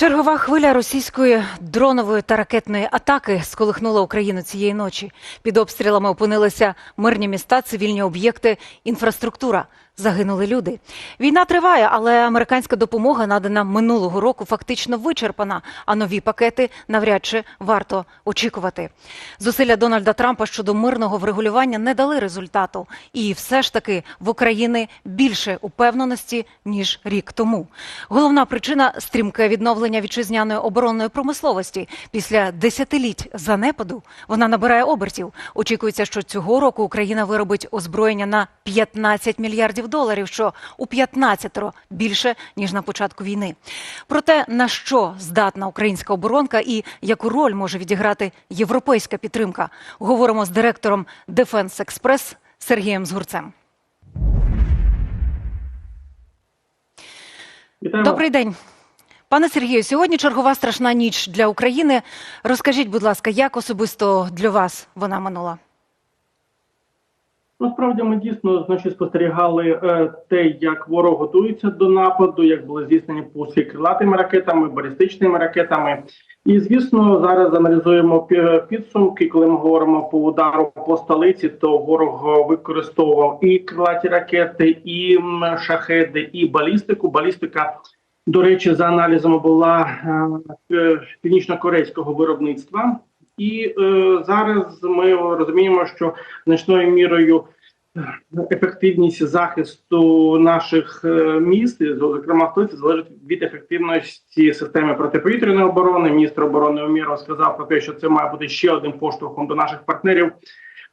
Чергова хвиля російської дронової та ракетної атаки сколихнула Україну цієї ночі. Під обстрілами опинилися мирні міста, цивільні об'єкти, інфраструктура. Загинули люди. Війна триває, але американська допомога, надана минулого року, фактично вичерпана, а нові пакети навряд чи варто очікувати. Зусилля Дональда Трампа щодо мирного врегулювання не дали результату, і все ж таки в Україні більше упевненості ніж рік тому. Головна причина стрімке відновлення вітчизняної оборонної промисловості після десятиліть занепаду. Вона набирає обертів. Очікується, що цього року Україна виробить озброєння на 15 мільярдів доларів, що у 15-ро більше ніж на початку війни. Про те, на що здатна українська оборонка і яку роль може відіграти європейська підтримка, говоримо з директором Defense Express Сергієм Згурцем. Вітаємо. Добрий день. Пане Сергію, сьогодні чергова страшна ніч для України. Розкажіть, будь ласка, як особисто для вас вона минула? Насправді ми дійсно значить, спостерігали е, те, як ворог готується до нападу, як були здійснені пуски крилатими ракетами, балістичними ракетами. І звісно, зараз аналізуємо пі- підсумки. Коли ми говоримо по удару по столиці, то ворог використовував і крилаті ракети, і шахеди, і балістику. Балістика, до речі, за аналізами була е, е, північно-корейського виробництва. І е, зараз ми розуміємо, що значною мірою е, ефективність захисту наших е, міст, зокрема столиці, залежить від ефективності системи протиповітряної оборони. Міністр оборони Уміров сказав про те, що це має бути ще одним поштовхом до наших партнерів.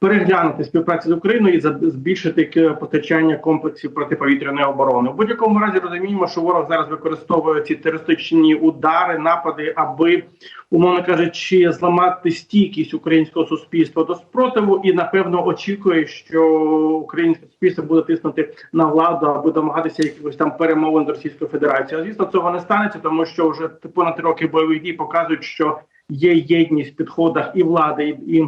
Переглянути співпрацю з Україною і збільшити постачання комплексів протиповітряної оборони. У будь-якому разі розуміємо, що ворог зараз використовує ці терористичні удари, напади, аби умовно кажучи, зламати стійкість українського суспільства до спротиву, і напевно очікує, що українське суспільство буде тиснути на владу, аби домагатися якихось там перемовин з Російською Федерацією. Звісно, цього не станеться, тому що вже понад три роки бойових дій показують, що є єдність в підходах і влади, і,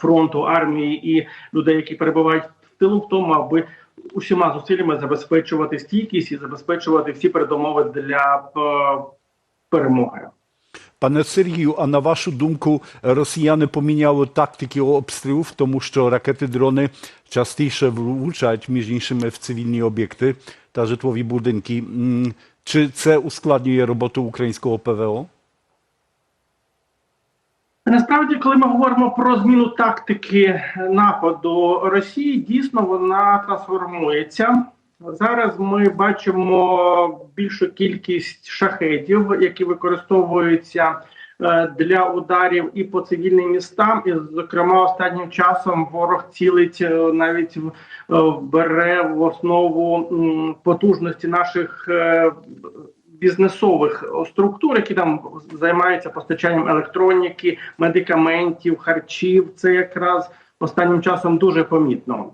фронту, армії і людей, які перебувають в тилу, в тому, аби усіма зусиллями забезпечувати стійкість і забезпечувати всі передумови для е, перемоги. Пане Сергію, а на вашу думку, росіяни поміняли тактики обстрілів, тому що ракети, дрони частіше влучають, між іншими, в цивільні об'єкти та житлові будинки. Чи це ускладнює роботу українського ПВО? Насправді, коли ми говоримо про зміну тактики нападу Росії, дійсно вона трансформується. Зараз ми бачимо більшу кількість шахедів, які використовуються е, для ударів і по цивільним містам. І, зокрема, останнім часом ворог цілить е, навіть е, бере в основу потужності наших бізнесових структур, які там займаються постачанням електроніки, медикаментів, харчів. Це якраз останнім часом дуже помітно.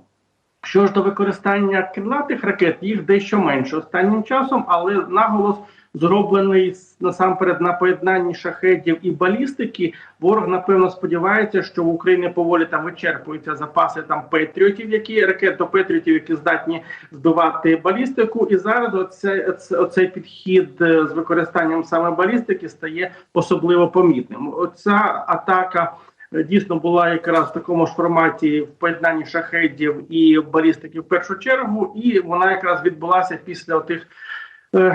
Що ж до використання крилатих ракет, їх дещо менше останнім часом, але наголос зроблений насамперед на поєднанні шахедів і балістики. Ворог напевно сподівається, що в Україні поволі там вичерпуються запаси там петріотів, які ракет до петріотів, які здатні збивати балістику. І зараз оце, оце- оцей підхід е, з використанням саме балістики стає особливо помітним. Оця атака. е, Дійсно була якраз в такому ж форматі в поєднанні шахедів і балістики в першу чергу, і вона якраз відбулася після тих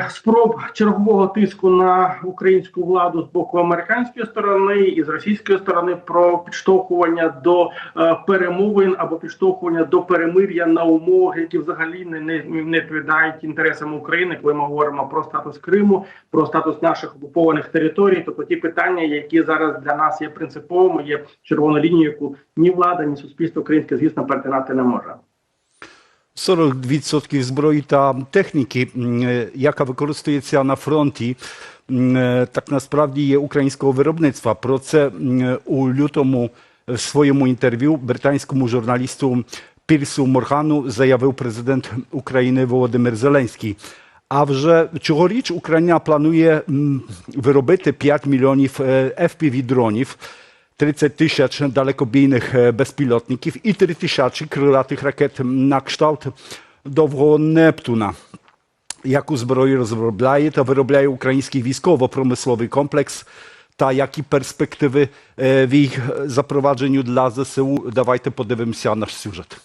спроб чергового тиску на українську владу з боку американської сторони і з російської сторони про підштовхування до е, перемовин або підштовхування до перемир'я на умовах, які взагалі не, не, не відповідають інтересам України, коли ми говоримо про статус Криму, про статус наших окупованих територій, тобто ті питання, які зараз для нас є принциповими, є червоною лінією, яку ні влада, ні суспільство українське, звісно, перетинати не може. 40% зброї та техніки, м, е, яка використовується на фронті, м, е, так насправді є українського виробництва. Про це м, у лютому в своєму інтерв'ю британському журналісту Пірсу Моргану заявив президент України Володимир Зеленський. А вже цьогоріч Україна планує м, виробити 5 мільйонів е, FPV-дронів. 30 тисяч далекобійних е, безпілотників і 3 тисячі крилатих ракет на кшталт довгого Нептуна. яку зброю розробляє та виробляє український військово-промисловий комплекс, та які перспективи е, в їх запровадженню для ЗСУ. Давайте подивимося наш сюжет.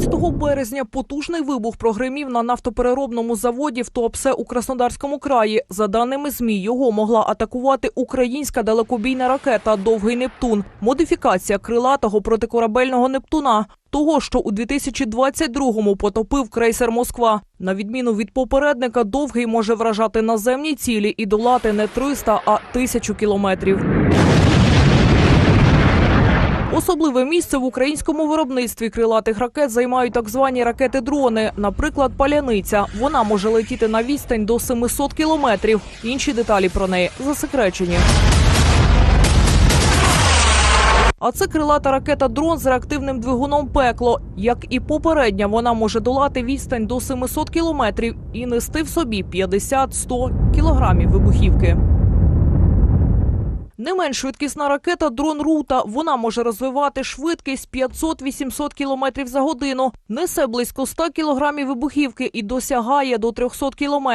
14 березня потужний вибух прогримів на нафтопереробному заводі в Туапсе у Краснодарському краї. За даними ЗМІ, його могла атакувати українська далекобійна ракета Довгий Нептун, модифікація крилатого протикорабельного Нептуна. Того, що у 2022-му потопив крейсер Москва. На відміну від попередника, довгий може вражати наземні цілі і долати не 300, а 1000 кілометрів. Особливе місце в українському виробництві крилатих ракет займають так звані ракети-дрони. Наприклад, паляниця. Вона може летіти на відстань до 700 кілометрів. Інші деталі про неї засекречені. А це крилата ракета дрон з реактивним двигуном пекло. Як і попередня, вона може долати відстань до 700 кілометрів і нести в собі 50-100 кілограмів вибухівки. Не менш швидкісна ракета дрон Рута. Вона може розвивати швидкість 500-800 км за годину, несе близько 100 кг вибухівки і досягає до 300 км.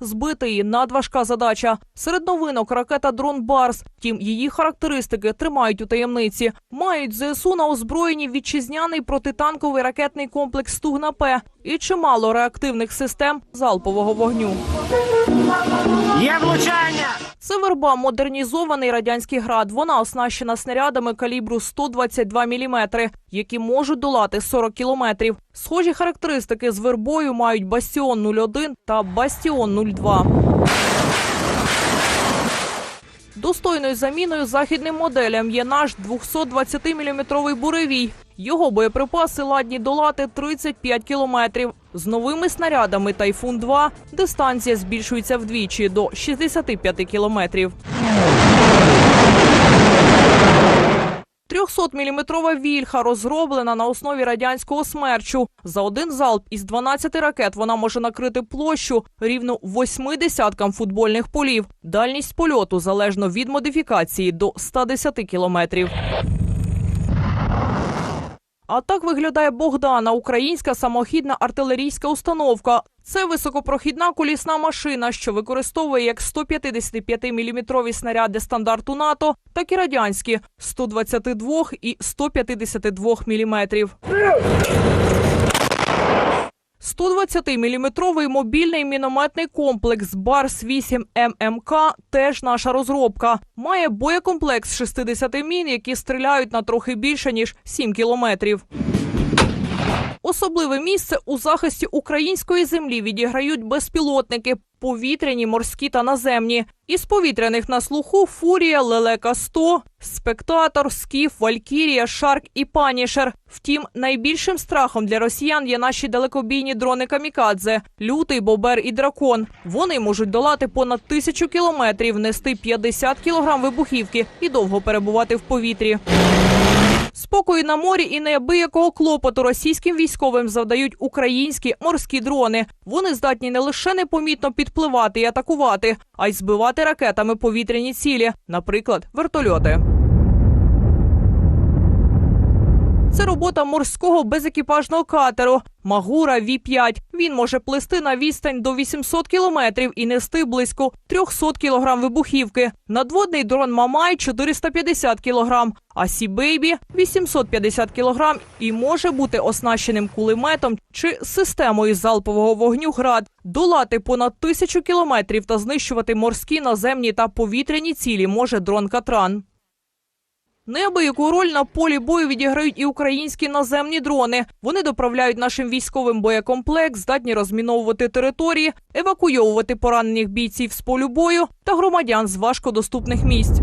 Збити її надважка задача. Серед новинок ракета дрон Барс. Втім, її характеристики тримають у таємниці. Мають ЗСУ на озброєнні вітчизняний протитанковий ракетний комплекс Стугна П і чимало реактивних систем залпового вогню. Є влучання! Це верба модернізований радянський град. Вона оснащена снарядами калібру 122 мм, які можуть долати 40 кілометрів. Схожі характеристики з вербою мають Бастіон 01 та Бастіон 02. Достойною заміною західним моделям є наш 220-мм буревій. Його боєприпаси ладні долати 35 кілометрів. З новими снарядами Тайфун-2 дистанція збільшується вдвічі до 65 кілометрів. 300-мм вільха розроблена на основі радянського смерчу. За один залп із 12 ракет вона може накрити площу рівно восьми десяткам футбольних полів. Дальність польоту залежно від модифікації до 110 кілометрів. А так виглядає Богдана, українська самохідна артилерійська установка. Це високопрохідна колісна машина, що використовує як 155-мм снаряди стандарту НАТО, так і радянські 122 і 152 мм. 120-мм мобільний мінометний комплекс Барс-8 ММК теж наша розробка. Має боєкомплекс з 60 мін, які стріляють на трохи більше ніж 7 кілометрів. Особливе місце у захисті української землі відіграють безпілотники повітряні, морські та наземні. Із повітряних на слуху Фурія, Лелека 100, Спектатор, Скіф, Валькірія, Шарк і Панішер. Втім, найбільшим страхом для росіян є наші далекобійні дрони Камікадзе, Лютий, Бобер і Дракон. Вони можуть долати понад тисячу кілометрів, нести 50 кілограм вибухівки і довго перебувати в повітрі. Спокою на морі і неабиякого клопоту російським військовим завдають українські морські дрони. Вони здатні не лише непомітно підпливати і атакувати, а й збивати ракетами повітряні цілі, наприклад, вертольоти. Це робота морського безекіпажного катеру Магура Ві-5. Він може плисти на відстань до 800 кілометрів і нести близько 300 кілограм вибухівки. Надводний дрон Мамай 450 кілограм, а Сі-Бейбі 850 кілограм і може бути оснащеним кулеметом чи системою залпового вогню град. Долати понад тисячу кілометрів та знищувати морські, наземні та повітряні цілі може дрон Катран. Неабияку роль на полі бою відіграють і українські наземні дрони. Вони доправляють нашим військовим боєкомплект, здатні розміновувати території, евакуйовувати поранених бійців з полю бою та громадян з важкодоступних місць.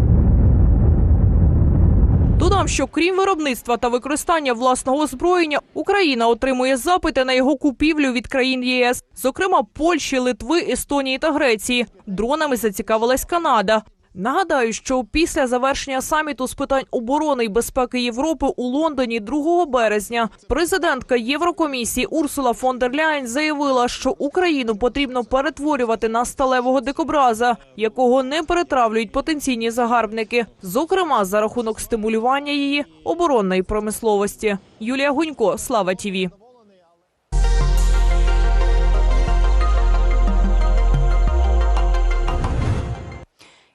Додам, що крім виробництва та використання власного озброєння, Україна отримує запити на його купівлю від країн ЄС, зокрема Польщі, Литви, Естонії та Греції. Дронами зацікавилась Канада. Нагадаю, що після завершення саміту з питань оборони і безпеки Європи у Лондоні 2 березня президентка Єврокомісії Урсула фон дер Ляйн заявила, що Україну потрібно перетворювати на сталевого дикобраза, якого не перетравлюють потенційні загарбники, зокрема за рахунок стимулювання її оборонної промисловості. Юлія Гунько, Слава Тіві.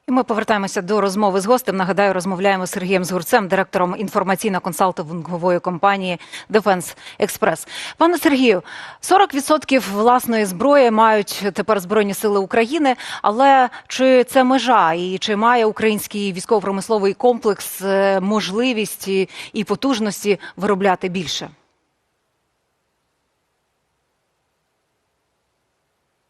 І ми повертаємося до розмови з гостем. Нагадаю, розмовляємо з Сергієм Згурцем, директором інформаційно-консалтингової компанії Defense Express. Пане Сергію, 40% власної зброї мають тепер збройні сили України. Але чи це межа, і чи має український військово-промисловий комплекс е, можливість і потужності виробляти більше?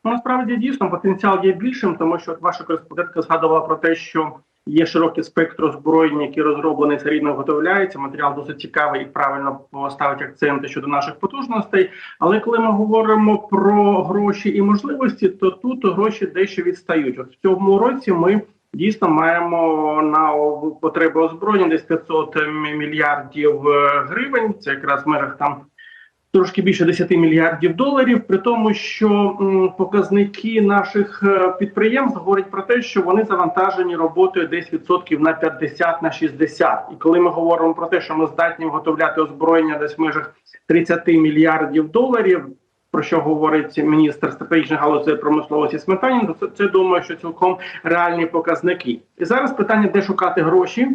Насправді дійсно потенціал є більшим, тому що ваша кореспондентка згадувала про те, що є широкий спектр озброєння, який розроблений серійно виготовляється. Матеріал досить цікавий і правильно ставить акценти щодо наших потужностей. Але коли ми говоримо про гроші і можливості, то тут гроші дещо відстають. От в цьому році ми. Дійсно, маємо на потреби озброєння десь 500 мільярдів е, гривень. Це якраз в межах там трошки більше 10 мільярдів доларів, при тому, що показники наших е, підприємств говорять про те, що вони завантажені роботою десь відсотків на 50 на 60. І коли ми говоримо про те, що ми здатні виготовляти озброєння десь в межах 30 мільярдів доларів. Про що говорить міністр стратегічної галузі промисловості Сметанін, то це, це думаю, що цілком реальні показники. І зараз питання, де шукати гроші.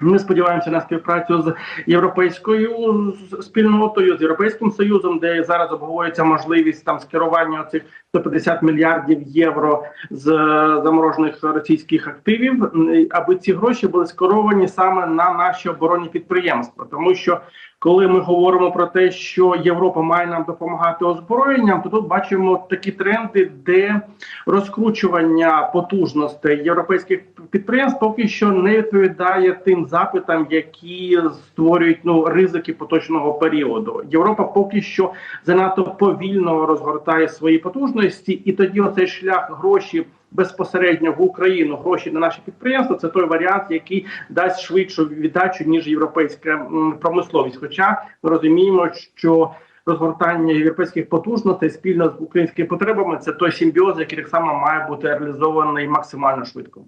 Ми сподіваємося на співпрацю з європейською спільнотою, з європейським союзом, де зараз обговорюється можливість там скерування цих 150 мільярдів євро з е, заморожених російських активів, аби ці гроші були скеровані саме на наші оборонні підприємства, тому що. Коли ми говоримо про те, що Європа має нам допомагати озброєнням, то тут бачимо такі тренди, де розкручування потужностей європейських підприємств поки що не відповідає тим запитам, які створюють ну ризики поточного періоду. Європа поки що занадто повільно розгортає свої потужності, і тоді оцей шлях гроші. Безпосередньо в Україну гроші на наші підприємства це той варіант, який дасть швидшу віддачу ніж європейська промисловість. Хоча ми розуміємо, що розгортання європейських потужностей спільно з українськими потребами це той симбіоз, який так само має бути реалізований максимально швидко.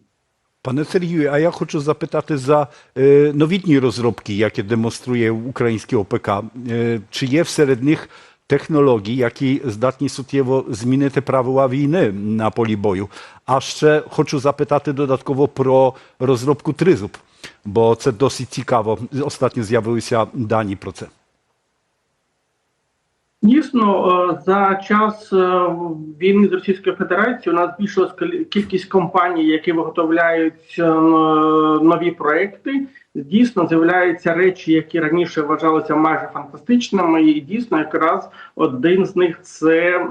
Panie Sergiu, a ja хочу запитати за е, новітні розробки, які демонструє українське ОПК. Е, чи є серед них технології, які здатні суттєво змінити правила війни на полі бою? А ще хочу запитати додатково про розробку тризуб, бо це досить цікаво. Ostatnio з'явилися дані про це. Дійсно, за час війни з Російською Федерацією у нас збільшилась кількість компаній, які виготовляють нові проекти. Дійсно, з'являються речі, які раніше вважалися майже фантастичними, і дійсно, якраз один з них це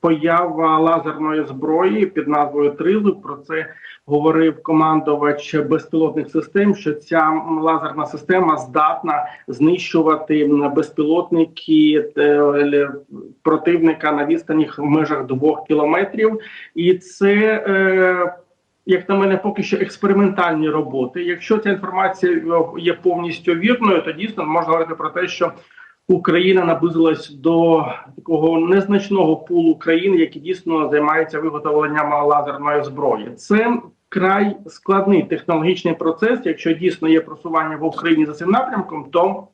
поява лазерної зброї під назвою Тризуб. Про це говорив командувач безпілотних систем. Що ця лазерна система здатна знищувати безпілотники е, противника на відстані в межах двох кілометрів, і це. Е, як на мене, поки що експериментальні роботи. Якщо ця інформація е, є повністю вірною, то дійсно можна говорити про те, що Україна наблизилась до такого незначного пулу країн, які дійсно займаються виготовленням лазерної зброї. Це край складний технологічний процес. Якщо дійсно є просування в Україні за цим напрямком, то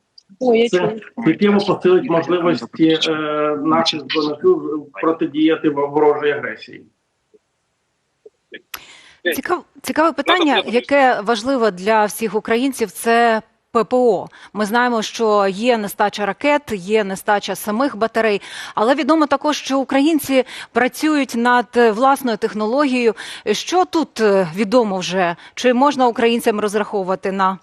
це суттєво посилить можливості е, наших збройних протидіяти ворожій агресії. Цікав, цікаве питання, яке важливе для всіх українців, це ППО. Ми знаємо, що є нестача ракет, є нестача самих батарей, але відомо також, що українці працюють над власною технологією. Що тут е, відомо вже? Чи можна українцям розраховувати на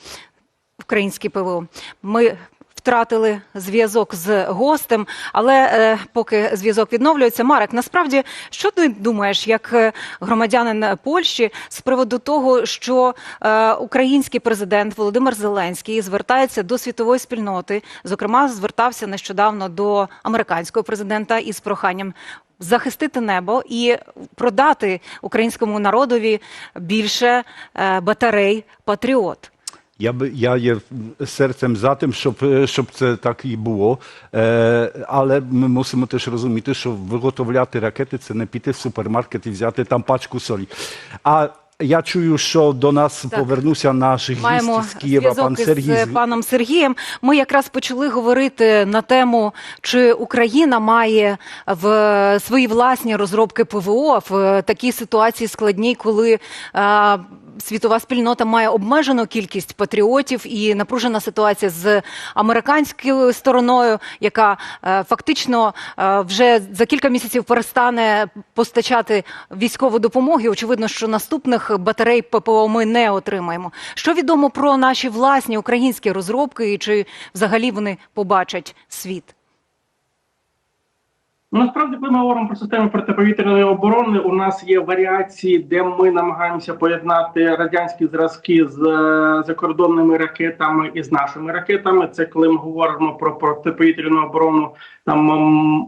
українське ПВО? Ми втратили зв'язок з гостем, але е, поки зв'язок відновлюється, Марек, насправді, що ти думаєш, як е, громадянин Польщі з приводу того, що е, український президент Володимир Зеленський звертається до світової спільноти, зокрема, звертався нещодавно до американського президента із проханням захистити небо і продати українському народові більше е, батарей Патріот. Я би я є серцем за тим, щоб, е, щоб це так і було. Е, але ми мусимо теж розуміти, що виготовляти ракети це не піти в супермаркет і взяти там пачку солі. А я чую, що до нас Так. повернувся наш Маємо гість з Києва, пан Сергій. із паном Сергієм. Ми якраз почали говорити на тему, чи Україна має в свої власні розробки ПВО в такій ситуації складній, коли е, світова спільнота має обмежену кількість патріотів і напружена ситуація з американською стороною, яка е, фактично е, вже за кілька місяців перестане постачати військову допомогу. Очевидно, що наступних батарей ППО ми не отримаємо. Що відомо про наші власні українські розробки, і чи взагалі вони побачать світ? Насправді, коли ми говоримо про системи протиповітряної оборони, у нас є варіації, де ми намагаємося поєднати радянські зразки з е, закордонними ракетами і з нашими ракетами. Це коли ми говоримо про протиповітряну оборону там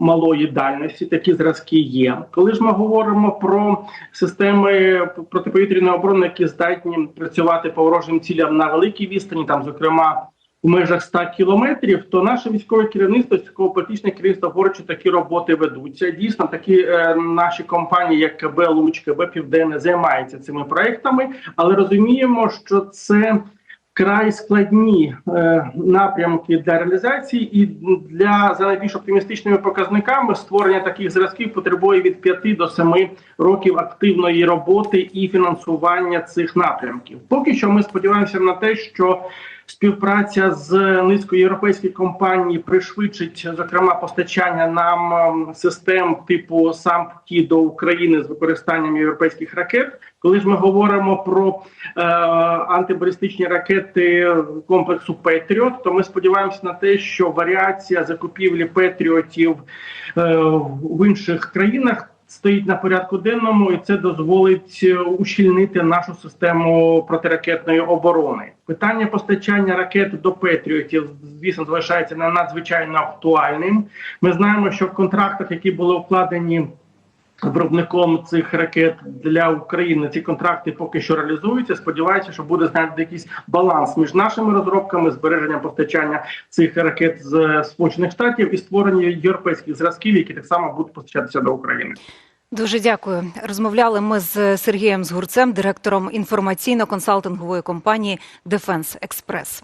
малої дальності, такі зразки є. Коли ж ми говоримо про системи протиповітряної оборони, які здатні працювати по ворожим цілям на великій відстані, там зокрема у межах 100 кілометрів, то наше військове керівництво, військово-політичне керівництво говорить, такі роботи ведуться. Дійсно, такі е, наші компанії, як КБ Луч, КБ Південне, займаються цими проектами, але розуміємо, що це вкрай складні е, напрямки для реалізації, і для за найбільш оптимістичними показниками створення таких зразків потребує від 5 до 7 років активної роботи і фінансування цих напрямків. Поки що ми сподіваємося на те, що Співпраця з низкою європейських компаній пришвидшить зокрема постачання нам ем, систем типу САМПТІ до України з використанням європейських ракет. Коли ж ми говоримо про е, антибалістичні ракети комплексу Петріот, то ми сподіваємося на те, що варіація закупівлі Петріотів е, в інших країнах стоїть на порядку денному, і це дозволить е, ущільнити нашу систему протиракетної оборони. Питання постачання ракет до Петріотів, звісно, залишається на надзвичайно актуальним. Ми знаємо, що в контрактах, які були укладені. Виробником цих ракет для України ці контракти поки що реалізуються. Сподіваюся, що буде знайдений якийсь баланс між нашими розробками, збереженням постачання цих ракет з Сполучених Штатів і створення європейських зразків, які так само будуть постачатися до України. Дуже дякую. Розмовляли ми з Сергієм Згурцем, директором інформаційно-консалтингової компанії Дефенс Експрес.